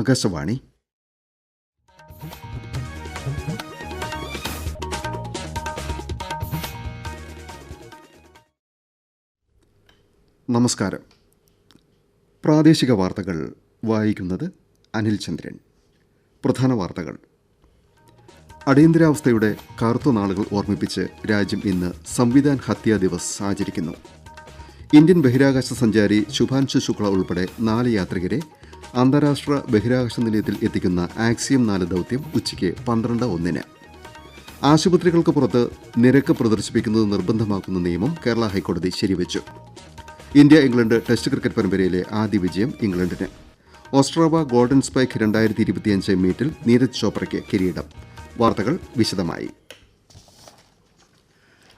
ആകാശവാണി. നമസ്കാരം. പ്രാദേശിക വാർത്തകൾ വായിക്കുന്നത് അനിൽ ചന്ദ്രൻ. പ്രധാന വാർത്തകൾ. അടിയന്തരാവസ്ഥയുടെ കറുത്ത നാളുകൾ ഓർമ്മിപ്പിച്ച് രാജ്യം ഇന്ന് സംവിധാൻ ഹത്യാ ദിവസ് ആചരിക്കുന്നു. ഇന്ത്യൻ ബഹിരാകാശ സഞ്ചാരി ശുഭാൻശു ശുക്ല ഉൾപ്പെടെ നാല് യാത്രികരെ അന്താരാഷ്ട്ര ബഹിരാകാശ നിലയത്തിൽ എത്തിക്കുന്ന ആക്സിയം നാല് ദൗത്യം ഉച്ചയ്ക്ക് പന്ത്രണ്ട് ഒന്നിന്. ആശുപത്രികൾക്ക് പുറത്ത് നിരക്ക് പ്രദർശിപ്പിക്കുന്നത് നിർബന്ധമാക്കുന്ന നിയമം കേരള ഹൈക്കോടതി ശരിവച്ചു. ഇന്ത്യ ഇംഗ്ലണ്ട് ടെസ്റ്റ് ക്രിക്കറ്റ് പരമ്പരയിലെ ആദ്യ വിജയം ഇംഗ്ലണ്ടിന്. ഓസ്ട്രേവ ഗോൾഡൻ സ്പൈക്ക് രണ്ടായിരത്തി ഇരുപത്തിയഞ്ച് മീറ്റിൽ നീരജ് ചോപ്രയ്ക്ക് കിരീടം. വാർത്തകൾ വിശദമായി.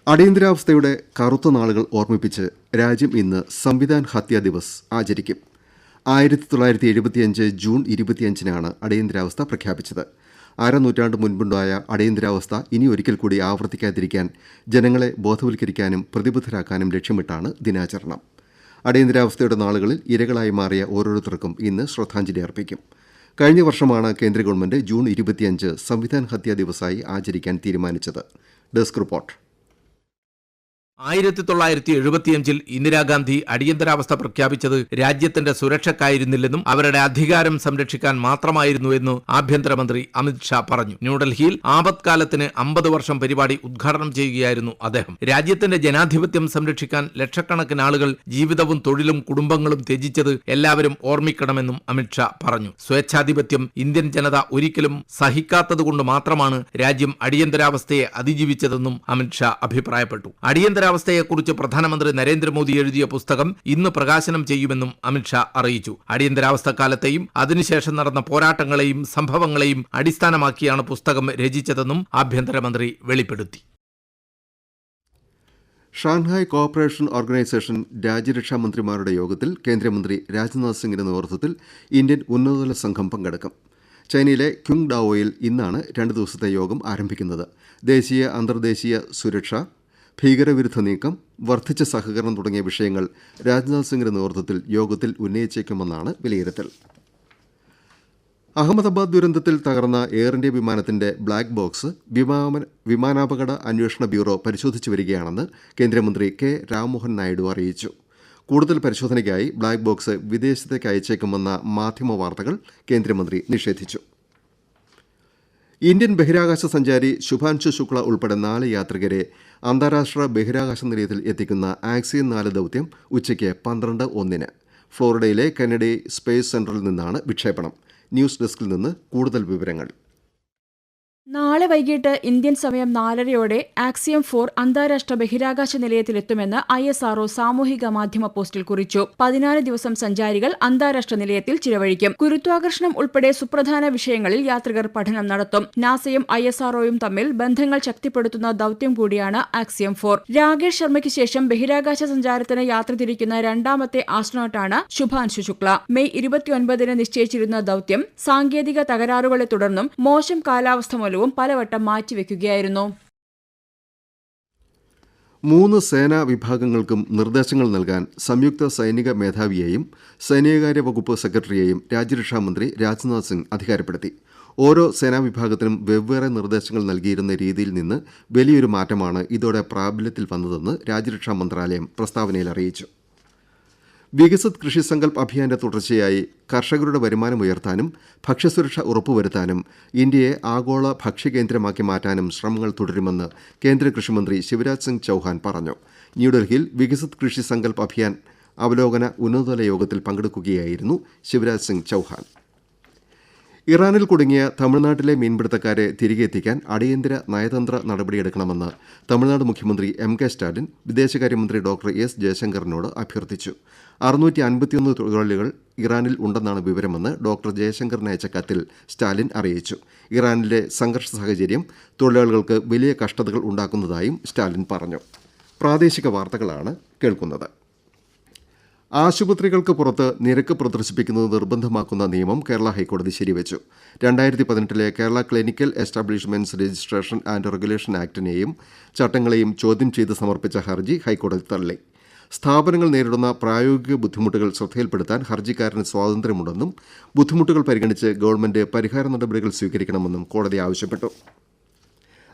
അടിയന്തരാവസ്ഥയുടെ കറുത്ത നാളുകൾ ഓർമ്മിപ്പിച്ച് രാജ്യം ഇന്ന് സംവിധാൻ ഹത്യാ ദിവസ് ആചരിക്കും. ആയിരത്തി തൊള്ളായിരത്തി എഴുപത്തിയഞ്ച് ജൂൺ ഇരുപത്തിയഞ്ചിനാണ് അടിയന്തരാവസ്ഥ പ്രഖ്യാപിച്ചത്. അരനൂറ്റാണ്ട് മുൻപുണ്ടായ അടിയന്തരാവസ്ഥ ഇനി ഒരിക്കൽ കൂടി ആവർത്തിക്കാതിരിക്കാൻ ജനങ്ങളെ ബോധവൽക്കരിക്കാനും പ്രതിബദ്ധരാക്കാനും ലക്ഷ്യമിട്ടാണ് ദിനാചരണം. അടിയന്തരാവസ്ഥയുടെ നാളുകളിൽ ഇരകളായി മാറിയ ഓരോരുത്തർക്കും ഇന്ന് ശ്രദ്ധാഞ്ജലി അർപ്പിക്കും. കഴിഞ്ഞ വർഷമാണ് കേന്ദ്ര ഗവൺമെന്റ് ജൂൺ ഇരുപത്തിയഞ്ച് സംവിധാൻ ഹത്യാ ദിവസമായി ആചരിക്കാൻ തീരുമാനിച്ചത്. Desk report. ആയിരത്തി തൊള്ളായിരത്തി എഴുപത്തിയഞ്ചിൽ ഇന്ദിരാഗാന്ധി അടിയന്തരാവസ്ഥ പ്രഖ്യാപിച്ചത് രാജ്യത്തിന്റെ സുരക്ഷക്കായിരുന്നില്ലെന്നും അവരുടെ അധികാരം സംരക്ഷിക്കാൻ മാത്രമായിരുന്നുവെന്ന് ആഭ്യന്തരമന്ത്രി അമിത് ഷാ പറഞ്ഞു. ന്യൂഡൽഹിയിൽ ആപത്കാലത്തിന് അമ്പത് വർഷം പരിപാടി ഉദ്ഘാടനം ചെയ്യുകയായിരുന്നു അദ്ദേഹം. രാജ്യത്തിന്റെ ജനാധിപത്യം സംരക്ഷിക്കാൻ ലക്ഷക്കണക്കിന് ആളുകൾ ജീവിതവും തൊഴിലും കുടുംബങ്ങളും ത്യജിച്ചത് എല്ലാവരും ഓർമ്മിക്കണമെന്നും അമിത് ഷാ പറഞ്ഞു. സ്വേച്ഛാധിപത്യം ഇന്ത്യൻ ജനത ഒരിക്കലും സഹിക്കാത്തതുകൊണ്ട് മാത്രമാണ് രാജ്യം അടിയന്തരാവസ്ഥയെ അതിജീവിച്ചതെന്നും അമിത് ഷാ അഭിപ്രായപ്പെട്ടു. അടിയന്തരാവസ്ഥയെക്കുറിച്ച് പ്രധാനമന്ത്രി നരേന്ദ്രമോദി എഴുതിയ പുസ്തകം ഇന്ന് പ്രകാശനം ചെയ്യുമെന്നും അമിത്ഷാ അറിയിച്ചു. അടിയന്തരാവസ്ഥ കാലത്തെയും അതിനുശേഷം നടന്ന പോരാട്ടങ്ങളെയും സംഭവങ്ങളെയും അടിസ്ഥാനമാക്കിയാണ് പുസ്തകം രചിച്ചതെന്നും ആഭ്യന്തരമന്ത്രി വെളിപ്പെടുത്തി. ഷാങ്ഹായ് കോഓപ്പറേഷൻ ഓർഗനൈസേഷൻ രാജ്യരക്ഷാ മന്ത്രിമാരുടെ യോഗത്തിൽ കേന്ദ്രമന്ത്രി രാജ്നാഥ് സിംഗിന്റെ നേതൃത്വത്തിൽ ഇന്ത്യൻ ഉന്നതതല സംഘം പങ്കെടുക്കും. ചൈനയിലെ ക്യുങ് ഡാവോയിൽ ഇന്നാണ് രണ്ട് ദിവസത്തെ യോഗം ആരംഭിക്കുന്നത്. ദേശീയ അന്തർദേശീയ സുരക്ഷ ഭീകരവിരുദ്ധ നീക്കം വർദ്ധിച്ച സഹകരണം തുടങ്ങിയ വിഷയങ്ങൾ രാജ്നാഥ് സിംഗിന്റെ നേതൃത്വത്തിൽ യോഗത്തിൽ ഉന്നയിച്ചേക്കുമെന്നാണ് വിലയിരുത്തൽ. അഹമ്മദാബാദ് ദുരന്തത്തിൽ തകർന്ന എയർ ഇന്ത്യ വിമാനത്തിന്റെ ബ്ലാക്ക് ബോക്സ് വിമാന വിമാനാപകട അന്വേഷണ ബ്യൂറോ പരിശോധിച്ചു വരികയാണെന്ന് കേന്ദ്രമന്ത്രി കെ രാംമോഹൻ നായിഡു അറിയിച്ചു. കൂടുതൽ പരിശോധനയ്ക്കായി ബ്ലാക്ക് ബോക്സ് വിദേശത്തേക്ക് അയച്ചേക്കുമെന്ന മാധ്യമ വാർത്തകൾ കേന്ദ്രമന്ത്രി നിഷേധിച്ചു. ഇന്ത്യൻ ബഹിരാകാശ സഞ്ചാരി ശുഭാൻശു ശുക്ല ഉൾപ്പെടെ നാല് യാത്രികരെ അന്താരാഷ്ട്ര ബഹിരാകാശ നിലയത്തിൽ എത്തിക്കുന്ന ആക്സിയൻ നാല് ദൗത്യം ഉച്ചയ്ക്ക് പന്ത്രണ്ട് ഒന്നിന്. ഫ്ലോറിഡയിലെ കെനഡി സ്പേസ് സെന്ററിൽ നിന്നാണ് വിക്ഷേപണം. ന്യൂസ് ഡെസ്കിൽ നിന്ന് കൂടുതൽ വിവരങ്ങൾ. നാളെ വൈകിട്ട് ഇന്ത്യൻ സമയം നാലരയോടെ ആക്സിയം ഫോർ അന്താരാഷ്ട്ര ബഹിരാകാശ നിലയത്തിലെത്തുമെന്ന് ഐ എസ് ആർഒ സാമൂഹിക മാധ്യമ പോസ്റ്റിൽ കുറിച്ചു. പതിനാല് ദിവസം സഞ്ചാരികൾ അന്താരാഷ്ട്ര നിലയത്തിൽ ചിലവഴിക്കും. ഗുരുത്വാകർഷണം ഉൾപ്പെടെ സുപ്രധാന വിഷയങ്ങളിൽ യാത്രികർ പഠനം നടത്തും. നാസയും ഐ എസ് ആർഒയും തമ്മിൽ ബന്ധങ്ങൾ ശക്തിപ്പെടുത്തുന്ന ദൌത്യം കൂടിയാണ് ആക്സിയം ഫോർ. രാകേഷ് ശർമ്മയ്ക്ക് ശേഷം ബഹിരാകാശ സഞ്ചാരത്തിന് യാത്ര തിരിക്കുന്ന രണ്ടാമത്തെ ആസ്ട്രോണോട്ടാണ് ശുഭാൻശു ശുക്ല. മെയ് ഇരുപത്തിയൊൻപതിന് നിശ്ചയിച്ചിരുന്ന ദൌത്യം സാങ്കേതിക തകരാറുകളെ തുടർന്നും മോശം കാലാവസ്ഥ മൂലവും പലവട്ടം മാറ്റിവെക്കുകയായിരുന്നു. മൂന്ന് സേനാ വിഭാഗങ്ങൾക്കും നിർദ്ദേശങ്ങൾ നൽകാൻ സംയുക്ത സൈനിക മേധാവിയെയും സൈനികകാര്യ വകുപ്പ് സെക്രട്ടറിയെയും രാജ്യരക്ഷാമന്ത്രി രാജ്നാഥ് സിംഗ് അധികാരപ്പെടുത്തി. ഓരോ സേനാ വിഭാഗത്തിനും വെവ്വേറെ നിർദ്ദേശങ്ങൾ നൽകിയിരുന്ന രീതിയിൽ നിന്ന് വലിയൊരു മാറ്റമാണ് ഇതോടെ പ്രാബല്യത്തിൽ വന്നതെന്ന് രാജ്യരക്ഷാ മന്ത്രാലയം പ്രസ്താവനയിൽ അറിയിച്ചു. വികസിത് കൃഷി സങ്കല്പ് അഭിയാന്റെ തുടർച്ചയായി കർഷകരുടെ വരുമാനം ഉയർത്താനും ഭക്ഷ്യസുരക്ഷ ഉറപ്പുവരുത്താനും ഇന്ത്യയെ ആഗോള ഭക്ഷ്യകേന്ദ്രമാക്കി മാറ്റാനും ശ്രമങ്ങൾ തുടരുമെന്ന് കേന്ദ്ര കൃഷിമന്ത്രി ശിവരാജ് സിംഗ് ചൌഹാൻ പറഞ്ഞു. ന്യൂഡൽഹിയിൽ വികസിത് കൃഷി സങ്കല്പ് അഭിയാൻ അവലോകന ഉന്നതതല യോഗത്തിൽ പങ്കെടുക്കുകയായിരുന്നു ശിവരാജ് സിംഗ് ചൌഹാൻ. ഇറാനിൽ കുടുങ്ങിയ തമിഴ്നാട്ടിലെ മീൻപിടുത്തക്കാരെ തിരികെ എത്തിക്കാൻ അടിയന്തര നയതന്ത്ര നടപടിയെടുക്കണമെന്ന് തമിഴ്നാട് മുഖ്യമന്ത്രി എം കെ സ്റ്റാലിൻ വിദേശകാര്യമന്ത്രി ഡോക്ടർ എസ് ജയശങ്കറിനോട് അഭ്യർത്ഥിച്ചു. അറുന്നൂറ്റി അൻപത്തിയൊന്ന് തൊഴിലാളികൾ ഇറാനിൽ ഉണ്ടെന്നാണ് വിവരമെന്ന് ഡോക്ടർ ജയശങ്കറിന് അയച്ച കത്തിൽ സ്റ്റാലിൻ അറിയിച്ചു. ഇറാനിലെ സംഘർഷ സാഹചര്യം തൊഴിലാളികൾക്ക് വലിയ കഷ്ടതകൾ ഉണ്ടാക്കുന്നതായും സ്റ്റാലിൻ പറഞ്ഞു. പ്രാദേശിക വാർത്തകളാണ് കേൾക്കുന്നത്. ആശുപത്രികൾക്ക് പുറത്ത് നിരക്ക് പ്രദർശിപ്പിക്കുന്നത് നിർബന്ധമാക്കുന്ന നിയമം കേരള ഹൈക്കോടതി ശരിവച്ചു. രണ്ടായിരത്തി പതിനെട്ടിലെ Kerala clinical establishments registration and regulation ആക്ടിനെയും ചട്ടങ്ങളെയും ചോദ്യം ചെയ്ത് സമർപ്പിച്ച ഹർജി ഹൈക്കോടതി തള്ളി. സ്ഥാപനങ്ങൾ നേരിടുന്ന പ്രായോഗിക ബുദ്ധിമുട്ടുകൾ ശ്രദ്ധയിൽപ്പെടുത്താൻ ഹർജിക്കാരന് സ്വാതന്ത്ര്യമുണ്ടെന്നും ബുദ്ധിമുട്ടുകൾ പരിഗണിച്ച് ഗവൺമെന്റ് പരിഹാര നടപടികൾ സ്വീകരിക്കണമെന്നും കോടതി ആവശ്യപ്പെട്ടു.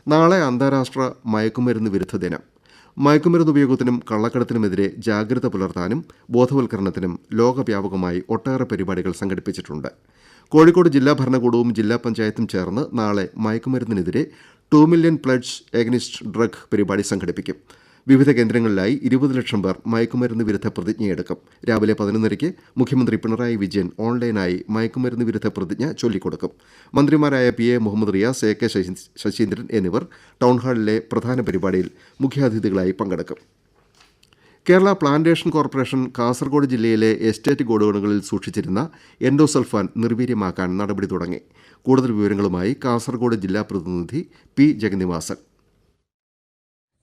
നാളെ അന്താരാഷ്ട്ര മയക്കുമരുന്ന് വിരുദ്ധ ദിനം. മയക്കുമരുന്ന് ഉപയോഗത്തിനും കള്ളക്കടത്തിനുമെതിരെ ജാഗ്രത പുലർത്താനും ബോധവൽക്കരണത്തിനും ലോകവ്യാപകമായി ഒട്ടേറെ പരിപാടികൾ സംഘടിപ്പിച്ചിട്ടുണ്ട്. കോഴിക്കോട് ജില്ലാ ഭരണകൂടവും ജില്ലാ പഞ്ചായത്തും ചേർന്ന് നാളെ മയക്കുമരുന്നിനെതിരെ two million pledge against drug പരിപാടി സംഘടിപ്പിക്കും. വിവിധ കേന്ദ്രങ്ങളിലായി ഇരുപത് ലക്ഷം പേർ മയക്കുമരുന്ന് വിരുദ്ധ പ്രതിജ്ഞയെടുക്കും. രാവിലെ പതിനൊന്നരയ്ക്ക് മുഖ്യമന്ത്രി പിണറായി വിജയൻ ഓൺലൈനായി മയക്കുമരുന്ന് വിരുദ്ധ പ്രതിജ്ഞ ചൊല്ലിക്കൊടുക്കും. മന്ത്രിമാരായ P A Muhammad Riyas A K Sasi- Saseendran എന്നിവർ ടൗൺഹാളിലെ പ്രധാന പരിപാടിയിൽ മുഖ്യാതിഥികളായി പങ്കെടുക്കും. കേരള പ്ലാന്റേഷൻ കോർപ്പറേഷൻ കാസർഗോഡ് ജില്ലയിലെ എസ്റ്റേറ്റ് ഗോഡൌണുകളിൽ സൂക്ഷിച്ചിരുന്ന എൻഡോസൾഫാൻ നിർവീര്യമാക്കാൻ നടപടി തുടങ്ങി. കൂടുതൽ വിവരങ്ങളുമായി കാസർഗോഡ് ജില്ലാ പ്രതിനിധി പി ജഗന്നിവാസൻ.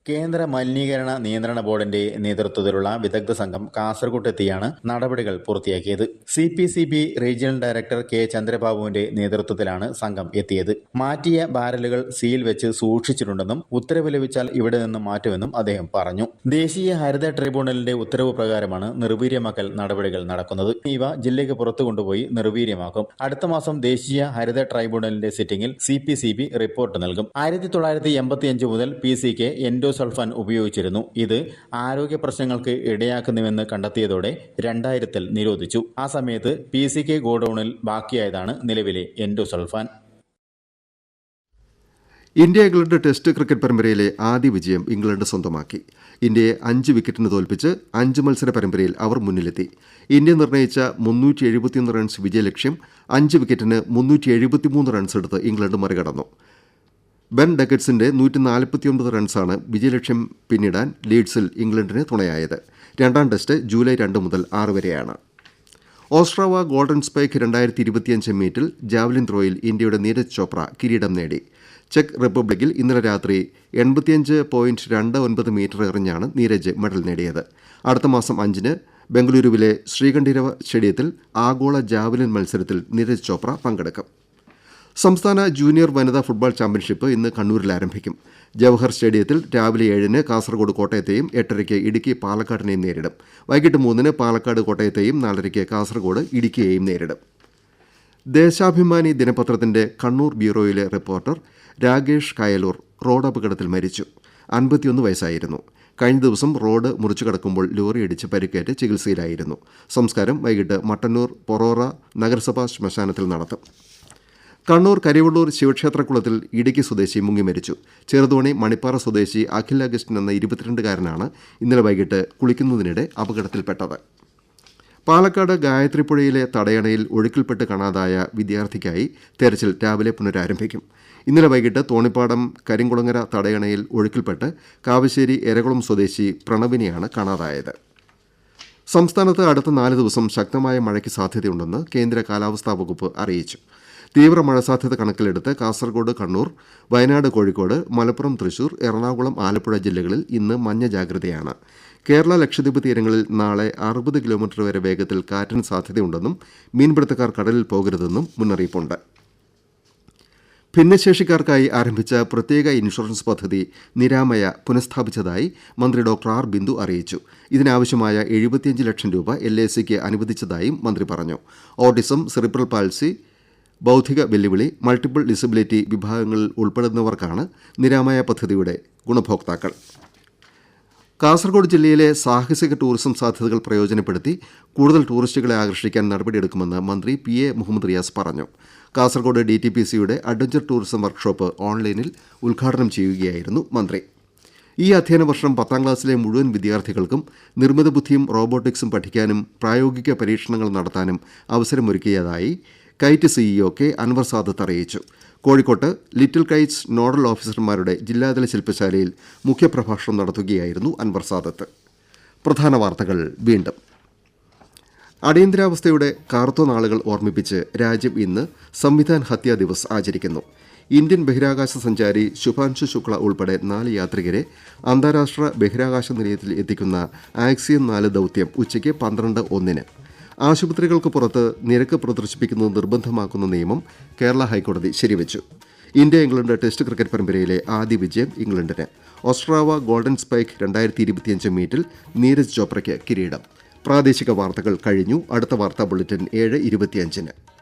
കേന്ദ്ര മലിനീകരണ നിയന്ത്രണ ബോർഡിന്റെ നേതൃത്വത്തിലുള്ള വിദഗ്ധ സംഘം കാസർഗോഡ് എത്തിയാണ് നടപടികൾ പൂർത്തിയാക്കിയത്. C P C B regional director K ചന്ദ്രബാബുവിന്റെ നേതൃത്വത്തിലാണ് സംഘം എത്തിയത്. മാറ്റിയ ബാരലുകൾ സീൽ വെച്ച് സൂക്ഷിച്ചിട്ടുണ്ടെന്നും ഉത്തരവ് ലഭിച്ചാൽ ഇവിടെ നിന്നും മാറ്റുമെന്നും അദ്ദേഹം പറഞ്ഞു. ദേശീയ ഹരിത ട്രിബ്യൂണലിന്റെ ഉത്തരവ് പ്രകാരമാണ് നിർവീര്യമാക്കൽ നടപടികൾ നടക്കുന്നത്. ഇവ ജില്ലയ്ക്ക് പുറത്തു കൊണ്ടുപോയി നിർവീര്യമാക്കും. അടുത്ത മാസം ദേശീയ ഹരിത ട്രൈബ്യൂണലിന്റെ സിറ്റിംഗിൽ C P C B report നൽകും. ആയിരത്തി തൊള്ളായിരത്തി എൺപത്തിയഞ്ച് മുതൽ പി സിക്ക് എൻഡോസൾഫാൻ ഉപയോഗിച്ചിരുന്നു. ഇത് ആരോഗ്യ പ്രശ്നങ്ങൾക്ക് ഇടയാക്കുന്നുവെന്ന് കണ്ടെത്തിയതോടെ രണ്ടായിരത്തിൽ നിരോധിച്ചു. ആ സമയത്ത് പി സി കെ ഗോഡൌണിൽ ബാക്കിയായതാണ് നിലവിലെ endosulfan. India England test cricket പരമ്പരയിലെ ആദ്യ വിജയം ഇംഗ്ലണ്ട് സ്വന്തമാക്കി. ഇന്ത്യയെ അഞ്ച് വിക്കറ്റിന് തോൽപ്പിച്ച് അഞ്ച് മത്സര പരമ്പരയിൽ അവർ മുന്നിലെത്തി. ഇന്ത്യ നിർണയിച്ച മുന്നൂറ്റി എഴുപത്തിയൊന്ന് റൺസ് വിജയലക്ഷ്യം അഞ്ച് വിക്കറ്റിന് മുന്നൂറ്റി എഴുപത്തിമൂന്ന് റൺസ് എടുത്ത് ഇംഗ്ലണ്ട് മറികടന്നു. ബെൻ ഡക്കറ്റ്സിന്റെ നൂറ്റി നാൽപ്പത്തിയൊൻപത് റൺസാണ് വിജയലക്ഷ്യം പിന്നിടാൻ ലീഡ്സിൽ ഇംഗ്ലണ്ടിന് തുണയായത്. രണ്ടാം ടെസ്റ്റ് ജൂലൈ രണ്ട് മുതൽ ആറ് വരെയാണ്. ഓസ്ട്രാവ ഗോൾഡൻ സ്പൈക്ക് രണ്ടായിരത്തി ഇരുപത്തിയഞ്ച് മീറ്റിൽ ജാവലിൻ ത്രോയിൽ ഇന്ത്യയുടെ നീരജ് ചോപ്ര കിരീടം നേടി. ചെക്ക് റിപ്പബ്ലിക്കിൽ ഇന്നലെ രാത്രി എൺപത്തിയഞ്ച് പോയിന്റ് രണ്ട് ഒൻപത് മീറ്റർ എറിഞ്ഞാണ് നീരജ് മെഡൽ നേടിയത്. അടുത്ത മാസം അഞ്ചിന് ബംഗളൂരുവിലെ ശ്രീകണ്ഠീരവ സ്റ്റേഡിയത്തിൽ ആഗോള ജാവലിൻ മത്സരത്തിൽ നീരജ് ചോപ്ര പങ്കെടുക്കും. സംസ്ഥാന ജൂനിയർ വനിതാ ഫുട്ബോൾ ചാമ്പ്യൻഷിപ്പ് ഇന്ന് കണ്ണൂരിൽ ആരംഭിക്കും. ജവഹർ സ്റ്റേഡിയത്തിൽ രാവിലെ ഏഴിന് കാസർഗോഡ് കോട്ടയത്തെയും എട്ടരയ്ക്ക് ഇടുക്കി പാലക്കാടിനെയും നേരിടും. വൈകിട്ട് മൂന്നിന് പാലക്കാട് കോട്ടയത്തെയും നാലരയ്ക്ക് കാസർഗോഡ് ഇടുക്കിയെയും നേരിടും. ദേശാഭിമാനി ദിനപത്രത്തിന്റെ കണ്ണൂർ ബ്യൂറോയിലെ റിപ്പോർട്ടർ രാകേഷ് കായലൂർ റോഡ് അപകടത്തിൽ മരിച്ചു. അൻപത്തിയൊന്ന് വയസ്സായിരുന്നു. കഴിഞ്ഞ ദിവസം റോഡ് മുറിച്ചു കടക്കുമ്പോൾ ലോറിയിടിച്ച് പരിക്കേറ്റ് ചികിത്സയിലായിരുന്നു. സംസ്കാരം വൈകിട്ട് മട്ടന്നൂർ പൊറോറ നഗരസഭാ ശ്മശാനത്തിൽ നടത്തും. കണ്ണൂർ കരിവള്ളൂർ ശിവക്ഷേത്രക്കുളത്തിൽ ഇടുക്കി സ്വദേശി മുങ്ങി മരിച്ചു. ചെറുതോണി മണിപ്പാറ സ്വദേശി അഖിൽ അഗസ്റ്റിൻ എന്ന ഇരുപത്തിരണ്ടുകാരനാണ് ഇന്നലെ വൈകിട്ട് കുളിക്കുന്നതിനിടെ അപകടത്തിൽപ്പെട്ടത്. പാലക്കാട് ഗായത്രിപ്പുഴയിലെ തടയണയിൽ ഒഴുക്കിൽപ്പെട്ട് കാണാതായ വിദ്യാർത്ഥിക്കായി തെരച്ചിൽ രാവിലെ പുനരാരംഭിക്കും. ഇന്നലെ വൈകിട്ട് തോണിപ്പാടം കരിങ്കുളങ്ങര തടയണയിൽ ഒഴുക്കിൽപ്പെട്ട് കാവശ്ശേരി എരകുളം സ്വദേശി പ്രണവിനെയാണ് കാണാതായത്. സംസ്ഥാനത്ത് അടുത്ത നാല് ദിവസം ശക്തമായ മഴയ്ക്ക് സാധ്യതയുണ്ടെന്ന് കേന്ദ്ര കാലാവസ്ഥാ വകുപ്പ് അറിയിച്ചു. തീവ്ര മഴ സാധ്യത കണക്കിലെടുത്ത് കാസർഗോഡ് കണ്ണൂർ വയനാട് കോഴിക്കോട് മലപ്പുറം തൃശൂർ എറണാകുളം ആലപ്പുഴ ജില്ലകളിൽ ഇന്ന് മഞ്ഞ ജാഗ്രതയാണ്. കേരള ലക്ഷദ്വീപ് തീരങ്ങളിൽ നാളെ അറുപത് കിലോമീറ്റർ വരെ വേഗത്തിൽ കാറ്റിന് സാധ്യതയുണ്ടെന്നും മീൻപിടുത്തക്കാർ കടലിൽ പോകരുതെന്നും മുന്നറിയിപ്പുണ്ട്. ഭിന്നശേഷിക്കാർക്കായി ആരംഭിച്ച പ്രത്യേക ഇൻഷുറൻസ് പദ്ധതി നിരാമയ പുനഃസ്ഥാപിച്ചതായി മന്ത്രി ഡോക്ടർ ആർ. ബിന്ദു അറിയിച്ചു. ഇതിനാവശ്യമായ എഴുപത്തിയഞ്ച് ലക്ഷം രൂപ എൽ എ സിക്ക് അനുവദിച്ചതായും മന്ത്രി പറഞ്ഞു. ഓട്ടിസം സെറിബ്രൽ പാൾസി ബൗദ്ധിക വെല്ലുവിളി മൾട്ടിപ്പിൾ ഡിസബിലിറ്റി വിഭാഗങ്ങളിൽ ഉൾപ്പെടുന്നവർക്കാണ് നിരാമയ പദ്ധതിയുടെ ഗുണഭോക്താക്കൾ. കാസർഗോഡ് ജില്ലയിലെ സാഹസിക ടൂറിസം സാധ്യതകൾ പ്രയോജനപ്പെടുത്തി കൂടുതൽ ടൂറിസ്റ്റുകളെ ആകർഷിക്കാൻ നടപടിയെടുക്കുമെന്ന് മന്ത്രി പി എ മുഹമ്മദ് റിയാസ് പറഞ്ഞു. കാസർഗോഡ് ഡി ടി പി സിയുടെ അഡ്വഞ്ചർ ടൂറിസം വർക്ക്ഷോപ്പ് ഓൺലൈനിൽ ഉദ്ഘാടനം ചെയ്യുകയായിരുന്നു മന്ത്രി. ഈ അധ്യയന വർഷം പത്താം ക്ലാസ്സിലെ മുഴുവൻ വിദ്യാർത്ഥികൾക്കും നിർമ്മിത ബുദ്ധിയും റോബോട്ടിക്സും പഠിക്കാനും പ്രായോഗിക പരീക്ഷണങ്ങൾ നടത്താനും അവസരമൊരുക്കിയതായി KITE CEO K Anwar Sadath അറിയിച്ചു. കോഴിക്കോട്ട് ലിറ്റിൽ കൈറ്റ്സ് നോഡൽ ഓഫീസർമാരുടെ ജില്ലാതല ശില്പശാലയിൽ മുഖ്യപ്രഭാഷണം നടത്തുകയായിരുന്നു അൻവർ സാദത്ത്. പ്രധാന വാർത്തകൾ വീണ്ടും. അടിയന്തരാവസ്ഥയുടെ കറുത്ത നാളുകൾ ഓർമ്മിപ്പിച്ച് രാജ്യം ഇന്ന് സംവിധാൻ ഹത്യാ ദിവസ് ആചരിക്കുന്നു. ഇന്ത്യൻ ബഹിരാകാശ സഞ്ചാരി ശുഭാൻശു ശുക്ല ഉൾപ്പെടെ നാല് യാത്രികരെ അന്താരാഷ്ട്ര ബഹിരാകാശ നിലയത്തിൽ എത്തിക്കുന്ന ആക്സിയൻ നാല് ദൗത്യം ഉച്ചയ്ക്ക് പന്ത്രണ്ട് ഒന്നിന്. ആശുപത്രികൾക്ക് പുറത്ത് നിരക്ക് പ്രദർശിപ്പിക്കുന്നത് നിർബന്ധമാക്കുന്ന നിയമം കേരള ഹൈക്കോടതി ശരിവച്ചു. ഇന്ത്യ ഇംഗ്ലണ്ട് ടെസ്റ്റ് ക്രിക്കറ്റ് പരമ്പരയിലെ ആദ്യ വിജയം ഇംഗ്ലണ്ടിന്. ഓസ്ട്രാവ ഗോൾഡൻ സ്പൈക്ക് രണ്ടായിരത്തി ഇരുപത്തിയഞ്ച് മീറ്റിൽ നീരജ് ചോപ്രയ്ക്ക് കിരീടം. പ്രാദേശിക വാർത്തകൾ കഴിഞ്ഞു. അടുത്ത വാർത്താ ബുള്ളറ്റിൻ ഏഴ് ഇരുപത്തിയഞ്ചിന്.